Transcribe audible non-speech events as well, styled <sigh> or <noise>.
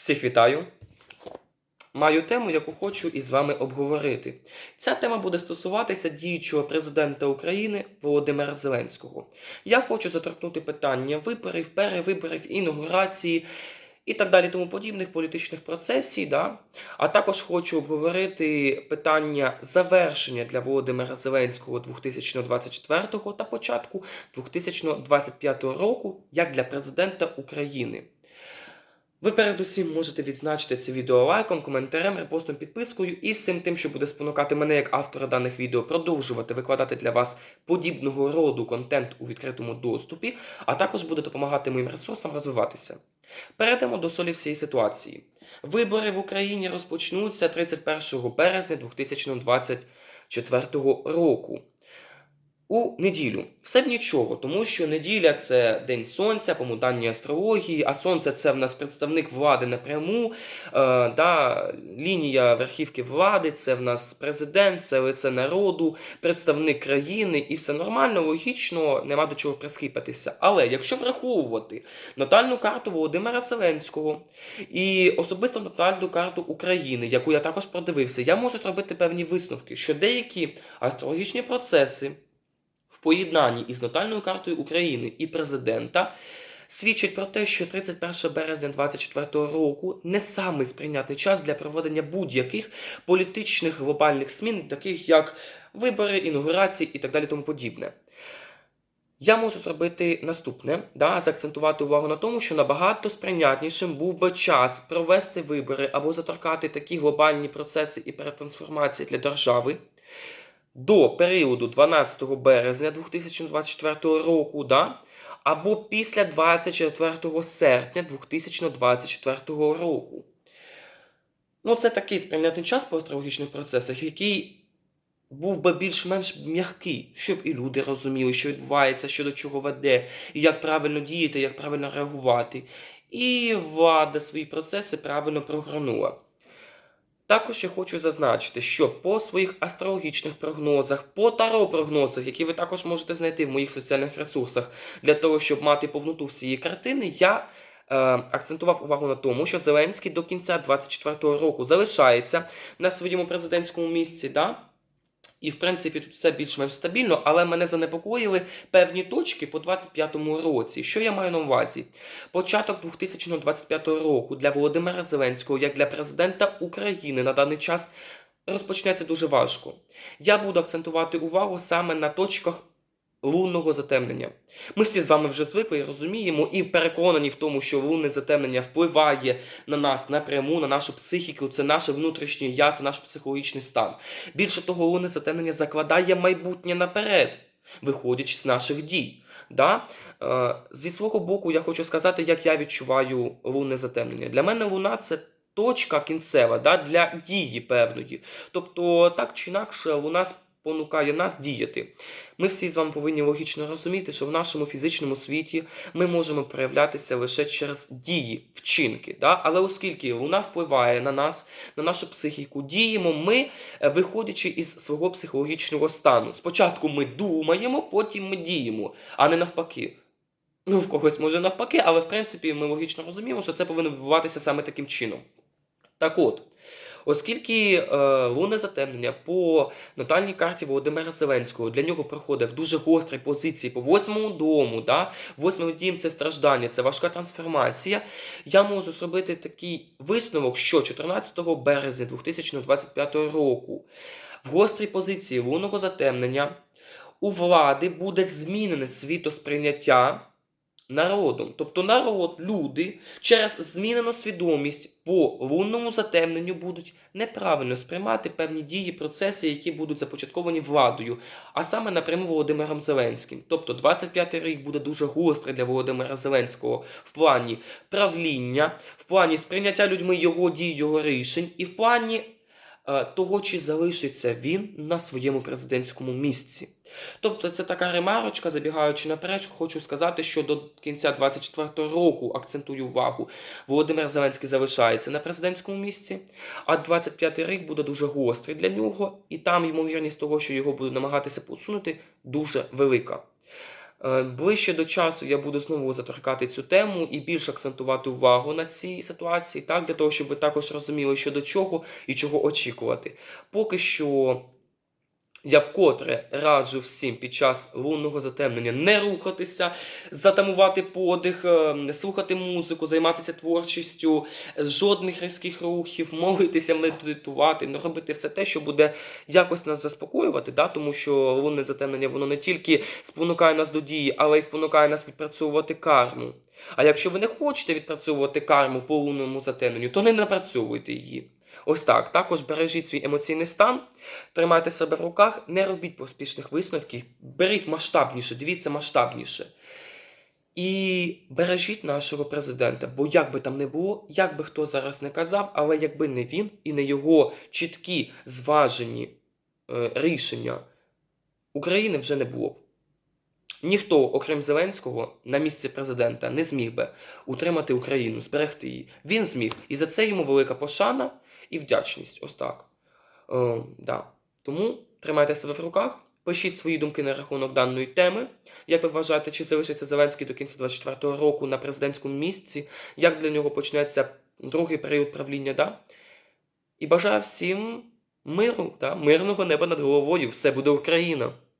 Всіх вітаю! Маю тему, яку хочу із вами обговорити. Ця тема буде стосуватися діючого президента України Володимира Зеленського. Я хочу заторкнути питання виборів, перевиборів, інаугурації і так далі, тому подібних політичних процесів. Да? А також хочу обговорити питання завершення для Володимира Зеленського 2024 та початку 2025 року як для президента України. Ви передусім можете відзначити це відео лайком, коментарем, репостом, підпискою і всім тим, що буде спонукати мене як автора даних відео продовжувати викладати для вас подібного роду контент у відкритому доступі, а також буде допомагати моїм ресурсам розвиватися. Перейдемо до солі всієї ситуації. Вибори в Україні розпочнуться 31 березня 2024 року. У неділю все б нічого, тому що неділя це день сонця, по моданній астрології, а сонце це в нас представник влади напряму. Е, да, Лінія верхівки влади, це в нас президент, це лице народу, представник країни, і все нормально, логічно, нема до чого прискіпатися. Але якщо враховувати натальну карту Володимира Зеленського і особисто натальну карту України, яку я також продивився, я можу зробити певні висновки, що деякі астрологічні процеси поєднанні із натальною картою України і президента свідчить про те, що 31 березня 2024 року не самий сприйнятний час для проведення будь-яких політичних глобальних змін, таких як вибори, інаугурації і так далі тому подібне. Я можу зробити наступне, да, заакцентувати увагу на тому, що набагато сприйнятнішим був би час провести вибори або заторкати такі глобальні процеси і перетрансформації для держави до періоду 12 березня 2024 року, да, або після 24 серпня 2024 року. Ну, це такий сприйнятний час по астрологічних процесах, який був би більш-менш м'який, щоб і люди розуміли, що відбувається, що до чого веде, і як правильно діяти, як правильно реагувати. І влада свої процеси правильно програнула. Також я хочу зазначити, що по своїх астрологічних прогнозах, по таро-прогнозах, які ви також можете знайти в моїх соціальних ресурсах, для того, щоб мати повноту всієї картини, я е, акцентував увагу на тому, що Зеленський до кінця 2024 року залишається на своєму президентському місці. Да? І, в принципі, тут все більш-менш стабільно, але мене занепокоїли певні точки по 25-му році. Що я маю на увазі? Початок 2025 року для Володимира Зеленського, як для президента України на даний час розпочнеться дуже важко. Я буду акцентувати увагу саме на точках лунного затемнення. Ми всі з вами вже звикли і розуміємо і переконані в тому, що лунне затемнення впливає на нас напряму, на нашу психіку, це наше внутрішнє я, це наш психологічний стан. Більше того, лунне затемнення закладає майбутнє наперед, виходячи з наших дій. Да? Е, зі свого боку, я хочу сказати, як я відчуваю лунне затемнення. Для мене луна це. Точка кінцева да, для дії певної. Тобто, так чи інакше, луна спонукає нас діяти. Ми всі з вами повинні логічно розуміти, що в нашому фізичному світі ми можемо проявлятися лише через дії, вчинки. Да? Але оскільки вона впливає на нас, на нашу психіку, діємо ми, е, виходячи із свого психологічного стану. Спочатку ми думаємо, потім ми діємо, а не навпаки. Ну, в когось може навпаки, але в принципі ми логічно розуміємо, що це повинно відбуватися саме таким чином. Так от. Оскільки е, лунне затемнення по натальній карті Володимира Зеленського для нього проходить в дуже гострій позиції по восьмому дому, да? восьмий дім це страждання, це важка трансформація. Я можу зробити такий висновок, що 14 березня 2025 року в гострій позиції лунного затемнення у влади буде змінене світосприйняття народом. Тобто народ, люди через змінену свідомість по лунному затемненню будуть неправильно сприймати певні дії, процеси, які будуть започатковані владою, а саме напряму Володимиром Зеленським. Тобто 25-й рік буде дуже гострий для Володимира Зеленського в плані правління, в плані сприйняття людьми його дій, його рішень, і в плані е, того, чи залишиться він на своєму президентському місці. Тобто це така ремарочка, забігаючи наперед, хочу сказати, що до кінця 24-го року акцентую увагу, Володимир Зеленський залишається на президентському місці, а 25-й рік буде дуже гострий для нього, і там ймовірність того, що його будуть намагатися посунути, дуже велика. Е, Ближче до часу я буду знову заторкати цю тему і більше акцентувати увагу на цій ситуації, так, для того, щоб ви також розуміли, що до чого і чого очікувати. Поки що я вкотре раджу всім під час лунного затемнення не рухатися, затамувати подих, е, слухати музику, займатися творчістю, жодних різких рухів, <laughs> молитися, медитувати, ну, робити все те, що буде якось нас заспокоювати, да? тому що лунне затемнення воно не тільки спонукає нас до дії, але й спонукає нас відпрацьовувати карму. А якщо ви не хочете відпрацьовувати карму по лунному затемненню, то не напрацьовуйте її. Ось так. Також бережіть свій емоційний стан, тримайте себе в руках, не робіть поспішних висновків, беріть масштабніше, дивіться масштабніше. І бережіть нашого президента, бо як би там не було, як би хто зараз не казав, але якби не він і не його чіткі, зважені е, рішення, України вже не було б. Ніхто, окрім Зеленського, на місці президента не зміг би утримати Україну, зберегти її. Він зміг. І за це йому велика пошана і вдячність. Ось так. Е, да. Тому тримайте себе в руках, пишіть свої думки на рахунок даної теми. Як ви вважаєте, чи залишиться Зеленський до кінця 24-го року на президентському місці? Як для нього почнеться другий період правління? Да? І бажаю всім миру, да? мирного неба над головою. Все буде Україна.